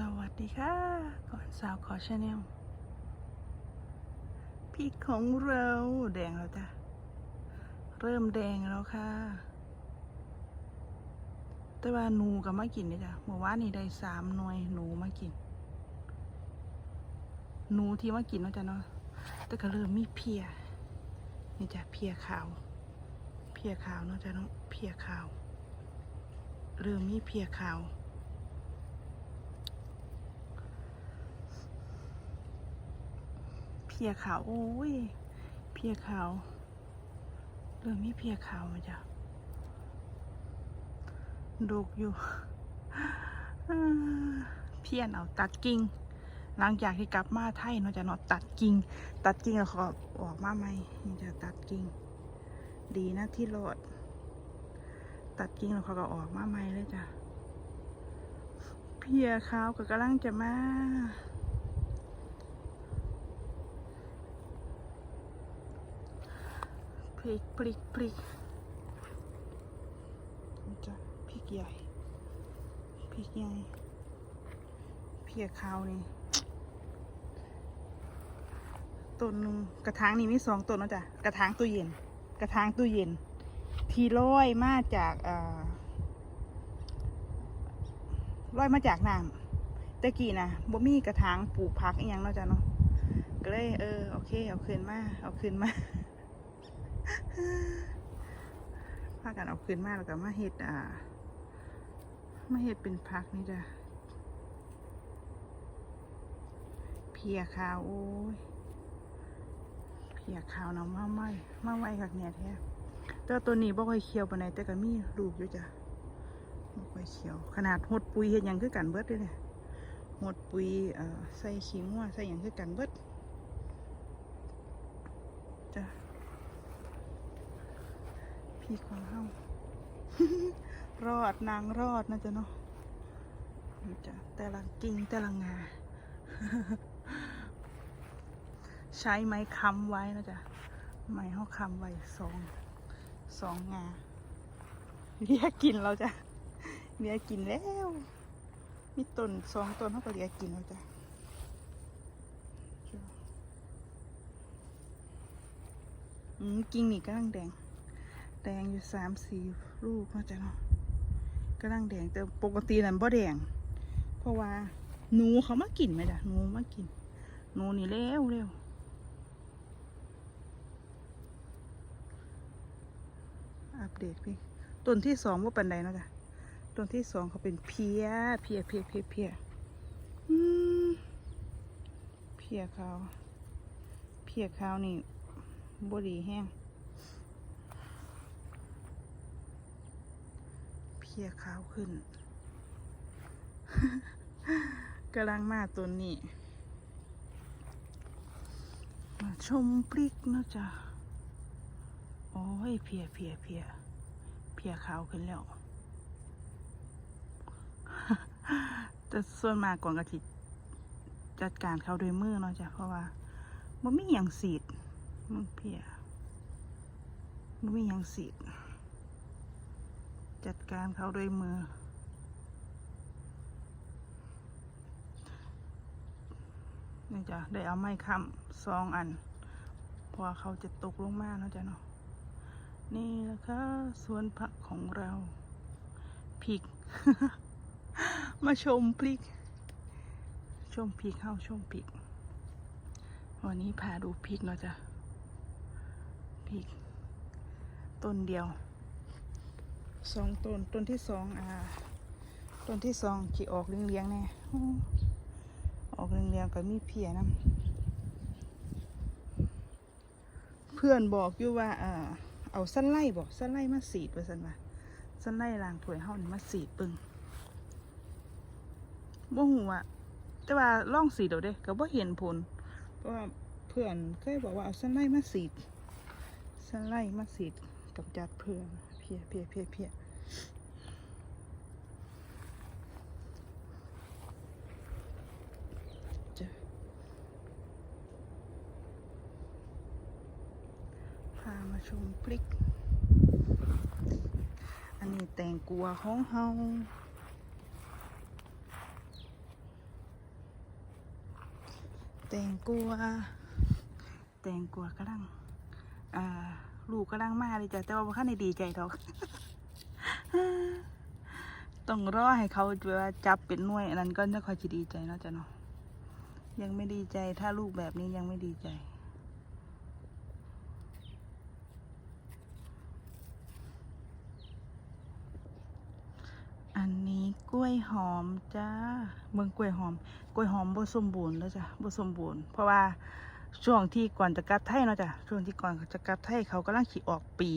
สวัสดีค่ะ ก่อนสาวขอชาแนลพริกของเราแดงแล้วจ้ะ เริ่มแดงแล้วค่ะ แต่ว่าหนูก็มากินเลยจ้ะเมื่อวานนี้ได้สามหน่วยหนูมากิน หนูที่มากินเนาะจ้ะเนาะ แต่ก็เริ่มมีเพีย นี่จ้ะเพียขาว เพียขาวเนาะจ้ะเนาะ เพียขาว เริ่มมีเพียขาว พียขาวโอ้ยเพียขาวเริ่มมีเพียขาวมาจ้ะดกอยู่เพียนเอาตัดกิ่งหลังจากที่กลับมาไทยเนาะจะเนาะตัดกิ่งตัดกิ่งแล้วเขาออกมาใหม่นี่จะตัดกิ่งดีนะที่รอดตัดกิ่งแล้วเขาก็ออกมาใหม่เลยจ้ะเพียขาวก็กำลังจะมา พริกพริกพริกนี่จ้ะพริกใหญ่พริกใหญ่เพียขาวนี่ต้นหนึ่งกระถางนี่มีสองต้นเนาะจ้ะกระถางตู้เย็น กระถางตู้เย็น ทีร้อยมาจากอ่อร้อยมาจากน้ำต่กี้นะบ่มีกระถางปลูกผักอีหยังเนาะจ้ะเนาะก็เลยเออโอเคเอาคืนมาเอาคืนมา พากันเอาคืนมาแล้วก็มาเห็ดอ่ามาเห็ดเป็นพักนี่จ้ะเพียขาวโอ้ยเพียขาวเนาะมาไหมมาไหวคักเนี่ยแท้แต่ตัวนี้บ่ค่อยเคี้ยวปานใดแต่ก็มีลูกอยู่จ้ะบ่ค่อยเคี้ยว ขนาดหดปุ๋ยเฮ็ดยังคือกันเบิดเด้เนี่ยหดปุ๋ยเอ่อใส่ขี้งัวใส่ยังคือกันเบิดจ้ะ พี่ของเฮารอดนางรอดนะจ๊ะเนาะจ้ะแต่ละกิ่งแต่ละงา ใช้ไม้ค้ำไว้นะจ๊ะไม้เฮาค้ำไว้สองสองงาเรียกกินเราจ้ะเรียกกินแล้ว มีต้นสองต้นเขาก็เรียกกินแล้วจ้ะอืมกิ่งนี่กำลังแดง แดงอยู่สามสี่ลูกเนาะจ๊ะเนาะกำลังแดงแต่ปกตินั่นบ่แดง เพราะว่าหนูเขามากินไหมจ้ะหนูมากินหนูนี่เร็วเร็วอัปเดตพี่ต้นที่สองว่าปันใดเนาะจ้ะต้นที่สองเขาเป็นเพียเพียเพียเพียเพียเพียเขาเพียเขานี่บดีแห้ง เพียขาวขึ้นกำลังมาตัวนี้มาชมพริกนะจ๊ะโอ้ยเพียเพียเพียเพียขาวขึ้นแล้ว แต่ส่วนมากก่อนกะทิจัดการเขาโดวยมือเนาะจ้ะเพราะว่ามันไม่อย่างสีดมันเพียมันไม่อย่างสีด จัดการเขาด้วยมือ นี่จ้ะได้เอาไม้ค้ำสองอันพราะว่าเขาจะตกลงมาเนาะจ้ะเนาะ นี่แหละค่ะสวนผักของเราพริก มาชมพริก ชมพริกเข้าชมพริก วันนี้พาดูพริกเนาะจ้ะพริก ต้นเดียว สองต้นต้นที่สองอ่าต้นที่สองขี่ออกเลี้ยงๆแน่อู้ออกเลี้ยงๆก็มีเพียนะเพื่อนบอกอยู่ว่าเอ่าเอาสั้นไล่บอกสั้นไล่มาสีดว่าสันว่าสั้นไล่ลางถวยเฮานี่มาสีดปึงบ่หูอะแต่ว่าล่องสีดเอาเด้ก็บ่เห็นผลเพราะว่าเพื่อนเคยบอกว่าเอาสั้นไล่มาสีดสั้นไล่มาสีดกับจัดเพื่อน พียเพียเพียเพียพามาชมพริก อันนี้แตงกัวของเฮาแตงกัวแตงกัวากำลังอ่า ลูกกำลังมาเลยจ้ะแต่ว่าบ่คันดีใจดอก ต้องรอให้เขาว่าจับเป็นหน่วยอันนั้นก็จะคอยจะดีใจเนาะจ้ะเนาะยังไม่ดีใจถ้าลูกแบบนี้ยังไม่ดีใจอันนี้กล้วยหอมจ้าเมืองกล้วยหอม กล้วยหอมบ่สมบูรณ์แล้วจ้ะบ่สมบูรณ์ เพราะว่า ช่วงที่ก่อนจะกลับไทยเนาะจ้ะช่วงที่ก่อนจะกลับไทยเขากำลังขีออกปี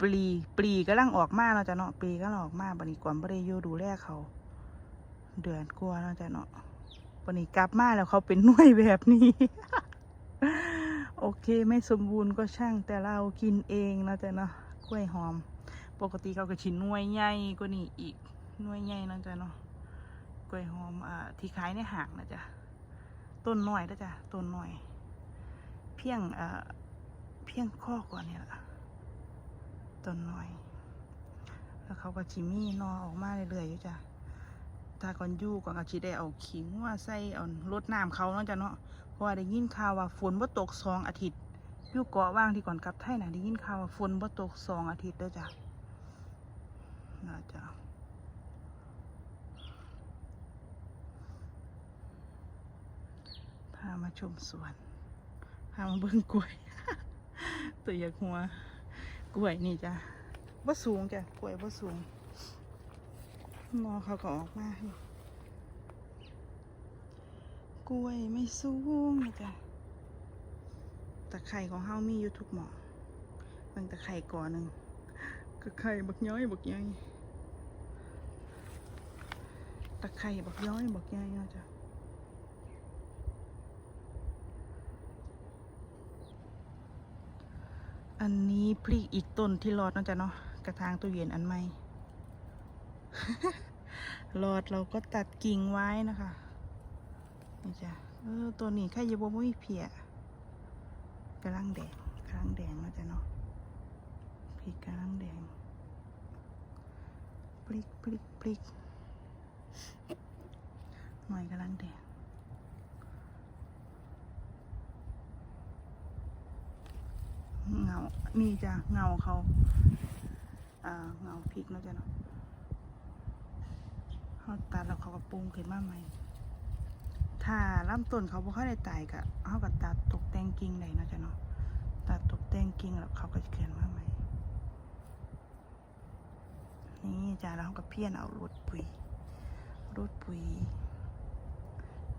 ปลีปลีกำลังออกมาเนาะจ้ะเนาะปลีกำลังออกมาบัดนี้ก่อนบ่ได้อยู่ดูแลเขา เดือนกว่าเนาะจ้ะเนาะวันนี้กลับมาแล้วเขาเป็นหน่วยแบบนี้ โอเคไม่สมบูรณ์ก็ช่างแต่เรากินเองเนาะจ้ะเนาะกล้วยหอม ปกติเขาก็ชิ้นหน่วยใหญ่กว่านี้อีกหน่วยใหญ่เนาะจ้ะเนาะกล้วยหอมอ่าที่ขายในห้างนะจ๊ะ ต้นน้อยนะจ๊ะต้นน้อย เพียงอ่าเพียงข้อก่อนเนี่ยละต้นน้อย แล้วเขาก็ชิมีหนอออกมาเรื่อยๆอยู่จ้ะถ้าก่อนยู่ก่อนก็ชิได้เอาขิงว่าใส่เอารดน้ำเขาเนาะจ้ะเนาะเพราะว่าได้ยินข่าวว่าฝนบ่ตกสองอาทิตย์อยู่เกาะว่างที่ก่อนกลับไทยนะได้ยินข่าวว่าฝนบ่ตกสองอาทิตย์เด้อจ้ะน่าจะามาชมสวนพามาเบิ่งกล้วย ตัวอยากหัว กล้วยนี่จ้ะว่าสูงจ้ะกล้วยว่าสูงนอเขาก็ออกมาอยู่กล้วยไม่สูงนะจ้ะตะไคร่ของเฮามีอยู่ทุกหมอเบิ่งตะไคร่ก่อนหนึ่งก็ไข่บักย้อยบักใหญ่ตะไคร่บักย้อยบักใหญ่เนาะจ้ะ อันนี้พริกอีกต้นที่รอดนาะจ้ะเนาะกระถางตู้เย็นอันใหม่รอดเราก็ตัดกิ่งไว้นะคะนี่จ้ะเออตัวนี้แค่ยบมุ้ยเพียกำลังแดงกำลังแดงนาะจ้ะเนาะพริกกำลังแดงพลิกพลิกพลิกหน่อยกำลังแดง เงา นี่จ้ะเงาเขาอ่าเงาพริกนาะจ้ะเนาะเขาตัดแล้วเขาก็ปรุงขึ้นมาใหม่ ถ้าลำต้นเขาบ่ค่อยได้ตายกะเขาก็ตัดตกแต่งกิ่งได้เนาะจ้ะเนาะ ตัดตกแต่งกิ่งแล้วเขาก็จะเกิดมาใหม่ นี่จ้าแล้วเขาก็เพี้ยนเอารถปุ๋ยรถปุ๋ย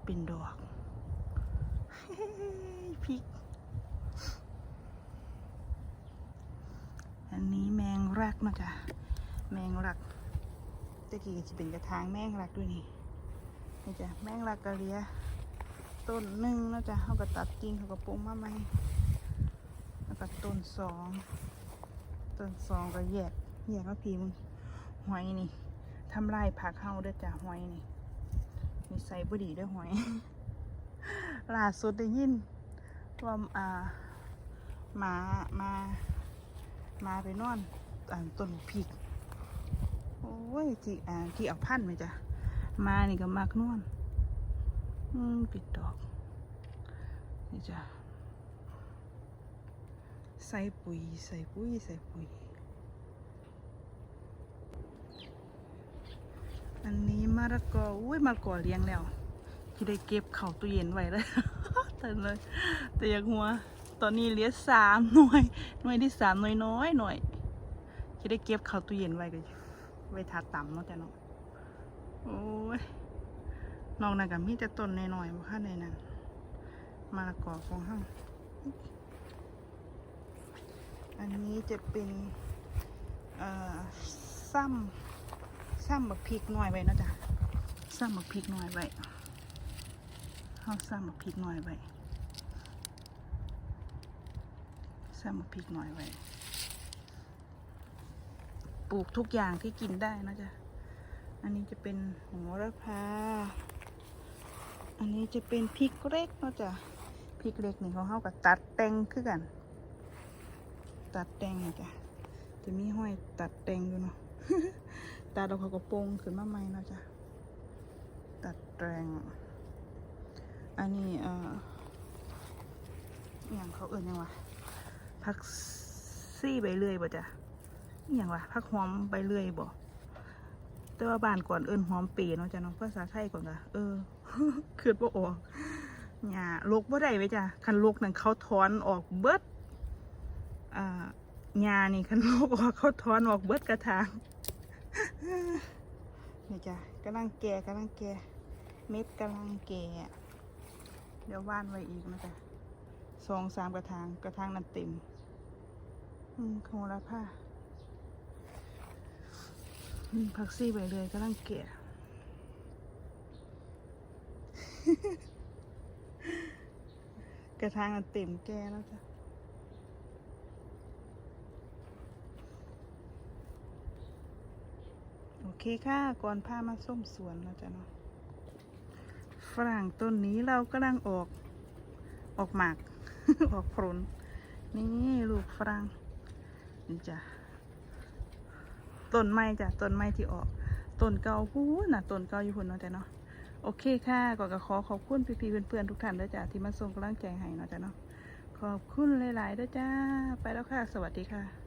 เป็นดอกพริก อันนี้แมง รักนาะจ้ะแมงรักตะกี้จะเป็นกระถางแมงรักด้วยนี่นี่จ้ะแมงรักกะเลียต้นหนึ่งนาะจ้ะเขาก็ตัดกิ่งเขาก็ปลูกมาใหม่แล้วก็ต้นสองต้นสองก็แยกแยกก็พีมึงหอยนี่ทำลายผักเฮาด้อจ้ะหอยนี่มีใส่บุดีด้วยหอยล่าสุดได้ยินว่าอ่าหมามามาไปนอน อ่าต้นพริก โอ้ยที่อ่าที่เอาพันไหมจ้ะ มานี่ก็มักนอนอืมปิดดอก นี่จ้ะ ใส่ปุ๋ย ใส่ปุ๋ย ใส่ปุ๋ย อันนี้มะละกอ อุ้ยมะละกอเลี้ยงแล้วที่ได้เก็บเข่าตู้เย็นไว้เลยแต่เลยแต่ยากหัว ตอนนี้เหลือสามหน่วย หน่วยที่สามหน่วยน้อยหน่อย ที่ได้เก็บเข่าตู้เย็นไว้ก็ไว้ทาต่ำเนาะแต่เนาะโอ้ยนอกนั้นก็มีแต่ต้นน้อยๆบ่ค่ะในนั้นมะละกอของห้างอันนี้จะเป็นเอ่อซ้ำซ้ำบักพริกหน่อยไว้เนาะจ้ะซ้ำบักพริกหน่อยไว้เอาซ้ำบักพริกหน่อยไว้ซ้ำบักพริกหน่อยไว้ ปลูกทุกอย่างที่กินได้นะจ๊ะ อันนี้จะเป็นโหระพา อันนี้จะเป็นพริกเล็กนะจ้ะพริกเล็กนี่เขาเข้ากับตัดแต่งคือกัน ตัดแตงนะจ้ะจะมีห้อยตัดแตงอยู่เนาะ ตัดเราเขาก็โปรงขึ้นมาใหม่นะจ้ะตัดแรงอันนี้เอ่ออย่างเขาเอื่นยังวะพักซี่ใบเลื่อยบ่จ้ะ อย่างวะพักหอมใบเลื่อยบ่แต่ว่าบ้านก่อนเอิ้นหอมปีเนาะจ้ะเน้องภาษาไทยก่อนกะเออคือบ่ออกหญ้าลกบ่ได้ไว้จ้ะคันลกนั่นเขาถอนออกเบิดอ่าหญ้านี่คันลกออกเขาถอนออกเบิดกระถางนี่จ้ะกำลังแก่กำลังแก่เม็ดกำลังแก่เดี๋ยวว่านไว้อีกนะจ๊ะสองสามกระถางกระถางนั้นเต็มอืมโหระผ้า อืมผักซี่ไปเลยกำลังแก่กระถางเต็มแกแล้วจ้ะโอเคค่ะ ก่อนพามาส้มสวนแล้วจ้ะเนาะฝรั่งต้นนี้เรากำลังออก ออกหมาก ออกผลนี่ลูกฝรั่งนี่จ้ะ ต้นไม้จ้ะต้นไม้ที่ออกต้นเก่าพูนน่ะต้นเก่าอยู่พุ่นเนาะจ้ะเนาะโอเคค่ะก่อนก็ขอขอบคุณพี่ๆเพื่อนๆทุกท่านด้วยจ้ะที่มาส่งกำลังใจให้เนาะจ้ะเนาะขอบคุณหลายๆด้วยจ้า ไปแล้วค่ะ สวัสดีค่ะ